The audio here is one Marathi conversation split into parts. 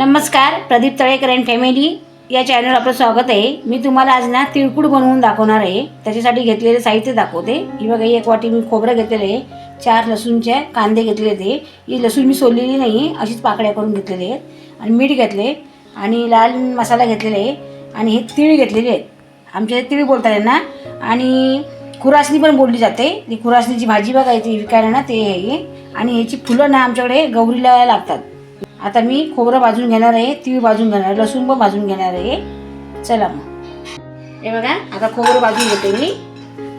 नमस्कार प्रदीप तळेकर अँड फॅमिली या चॅनलवर आपलं स्वागत आहे. मी तुम्हाला आज ना तिळकुड बनवून दाखवणार आहे. त्याच्यासाठी घेतलेले साहित्य दाखवते. ही बघा एक वाटी मी खोबरं घेतलेलं आहे. चार लसूणचे कांदे घेतलेले ते ही लसूण मी सोललेली नाही अशीच पाकळ्या करून घेतलेले आहेत. आणि मीठ घेतले आणि लाल मसाला घेतलेला आहे. आणि हे तीळ घेतलेले आहेत. आमच्या इथे तीळ बोलतात यांना. आणि खुरासणी पण बोलली जाते. ती खुरासणीची भाजी बघायची विकायला ना ते आहे. आणि ह्याची फुलं ना आमच्याकडे गौरीला लागतात. आता मी खोबरं भाजून घेणार आहे तीळ भाजून घेणार आहे लसूण पण भाजून घेणार आहे. चला मग. हे बघा आता खोबरं भाजून घेते मी.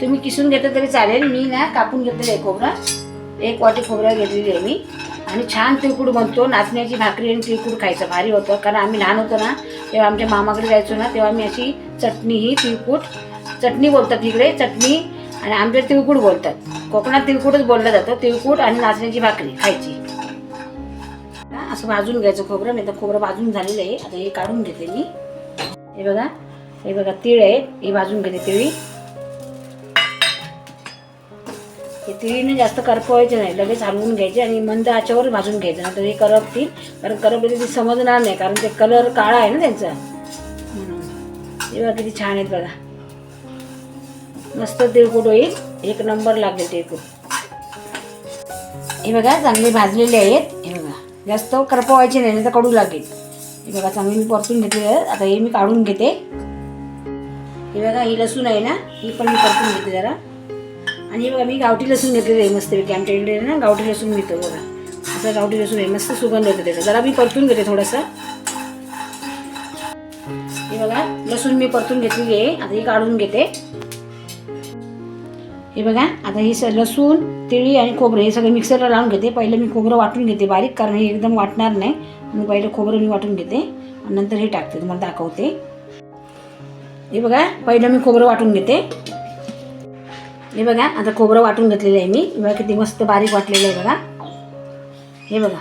तुम्ही किसून घेतलं तरी चालेल. मी ना कापून घेतलेलं आहे खोबरं. एक वाटी खोबरं घेतलेली आहे मी. आणि छान तिळकूड बनतो. नाचण्याची भाकरी आणि तिळकूड खायचं. भारी होतं. कारण आम्ही लहान होतो ना तेव्हा आमच्या मामाकडे जायचो ना तेव्हा मी अशी चटणी ही तिळकूट चटणी बोलतात इकडे चटणी आणि आमच्या तिळकूड बोलतात. कोकणात तिळकूटच बोललं जातं तिळकूट आणि नाचण्याची भाकरी खायची. असं भाजून घ्यायचं खोबरं नाही तर खोबरं भाजून झालेलं आहे. आता हे काढून घेते मी. हे बघा हे बघा तीळ आहे. हे भाजून घेते तिळी. हे तिळीने जास्त करपवायचे नाही. लगेच हलवून घ्यायचे आणि मंद आच्यावर भाजून घ्यायचं. नाही तर हे करपतील. कारण करपले ते समजणार नाही कारण ते कलर काळा आहे ना त्यांचा. म्हणून हे बघा किती छान आहेत बघा. मस्त तिळकूट होईल. एक नंबर लागले तिळकूट. हे बघा चांगले भाजलेले आहेत. जास्त करपवायचे नाही नाही तर कडू लागेल. हे बघा चांगली मी परतून घेतलेली आहे. आता हे मी काढून घेते. हे बघा ही लसूण आहे ना ही पण मी परतून घेते जरा. आणि हे बघा मी गावठी लसूण घेतलेली आहे मस्तपैकी आमच्या इकडे ना गावठी लसूण मिळतो बघा. असं गावठी लसूण आहे मस्त सुगंध होतो त्याचा. जरा मी परतून घेते थोडंसं. हे बघा लसूण मी परतून घेतलेली आहे. आता ही काढून घेते. हे बघा आता हे स लसूण तिळी आणि खोबरं हे सगळं मिक्सरला लावून घेते. पहिलं मी खोबरं वाटून घेते बारीक कारण हे एकदम वाटणार नाही. म्हणून पहिलं खोबरं मी वाटून घेते. आणि नंतर हे टाकते तुम्हाला दाखवते. हे बघा पहिलं मी खोबरं वाटून घेते. हे बघा आता खोबरं वाटून घेतलेलं आहे मी. बघा किती मस्त बारीक वाटलेलं आहे बघा. हे बघा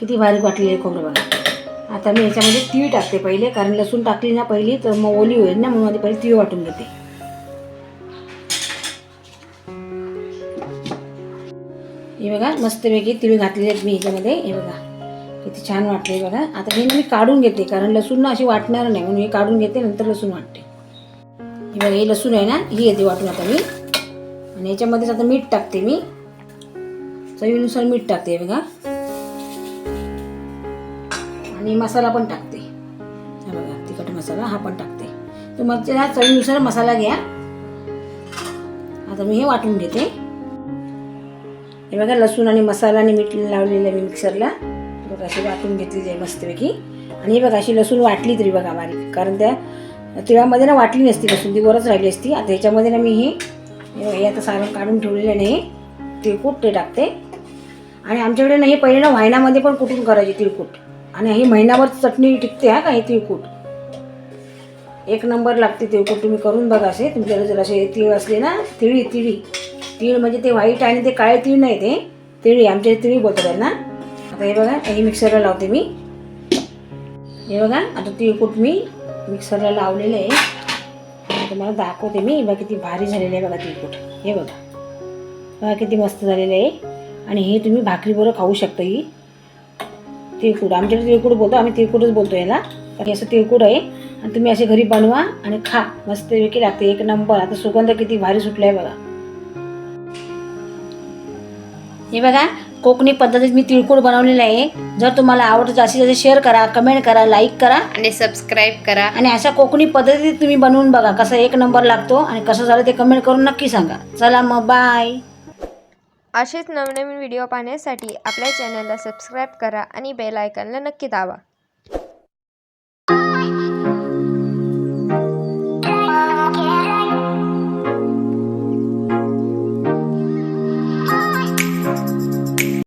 किती बारीक वाटलेलं आहे खोबरं बघा. आता मी याच्यामध्ये तीळ टाकते पहिले कारण लसूण टाकली ना पहिली तर मग ओली होईल ना म्हणून आधी पहिले तीळ वाटून घेते. हे बघा मस्तपैकी तिळ घातलेले आहेत मी ह्याच्यामध्ये हे बघा किती छान वाटते बघा. आता हे मी काढून घेते कारण लसूण ना अशी वाटणार नाही म्हणून हे काढून घेते नंतर लसूण वाटते. हे बघा हे लसूण आहे ना ही येते वाटून आता मी. आणि याच्यामध्येच आता मीठ टाकते मी. चवीनुसार मीठ टाकते बघा. आणि मसाला पण टाकते. हा बघा तिखट मसाला हा पण टाकते. तुमच्या चवीनुसार मसाला घ्या. आता मी हे वाटून घेते. हे बघा लसूण आणि मसाला आणि मीठ लावलेलं आहे मी मिक्सरला. बघा अशी वाटून घेतलेली आहे मस्तपैकी. आणि हे बघा अशी लसूण वाटली तरी बघा बारीक कारण त्या तिळामध्ये ना वाटली नसती लसूण ती वरच राहिली असती. आता ह्याच्यामध्ये ना मी हे हे आता सारण काढून ठेवलेलं नाही तिळकूट ते टाकते. आणि आमच्याकडे ना हे पहिले ना व्हायनामध्ये पण कुटून करायची तिळकूट. आणि हे महिनाभर चटणी टिकते हा का हे तिळकूट? एक नंबर लागते तिळकूट तुम्ही करून बघा असे. तुमच्याकडे जर असे तीळ असले ना तिळी तिळी. तीळ म्हणजे ते व्हाईट आणि ते काळे तीळ नाही ते. तिळी आमच्या तिळी बोलतात त्यांना. आता हे बघा हे मिक्सरला लावते मी. हे बघा आता तिळकूट मी मिक्सरला लावलेलं आहे. तुम्हाला दाखवते मी. बघा किती भारी झालेलं आहे बघा तिळकूट हे बघा. बघा किती मस्त झालेलं आहे. आणि हे तुम्ही भाकरीबरोबर खाऊ शकता ही. तिळकूट आमच्याकडे तिळकूट बोलतो? आम्ही तिळकूटच बोलतो याला. तर हे असं तिळकूट आहे? आणि तुम्ही असे घरी बनवा आणि खा. मस्तपैकी लागते. एक नंबर आता सुगंध किती भारी सुटला आहे बघा. हे बघा कोकणी पद्धतीत मी तिळकुळ बनवलेलं आहे. जर तुम्हाला आवडतं जास्तीत जास्त शेअर करा कमेंट करा लाईक करा. आणि सबस्क्राईब करा. आणि अशा कोकणी पद्धतीत तुम्ही बनवून बघा कसा एक नंबर लागतो आणि कसं झालं ते कमेंट करून नक्की सांगा. चला मग बाय असेच नवनवीन व्हिडिओ पाहण्यासाठी आपल्या चॅनलला सबस्क्राईब करा आणि बेल आयकॉनला नक्की दाबा.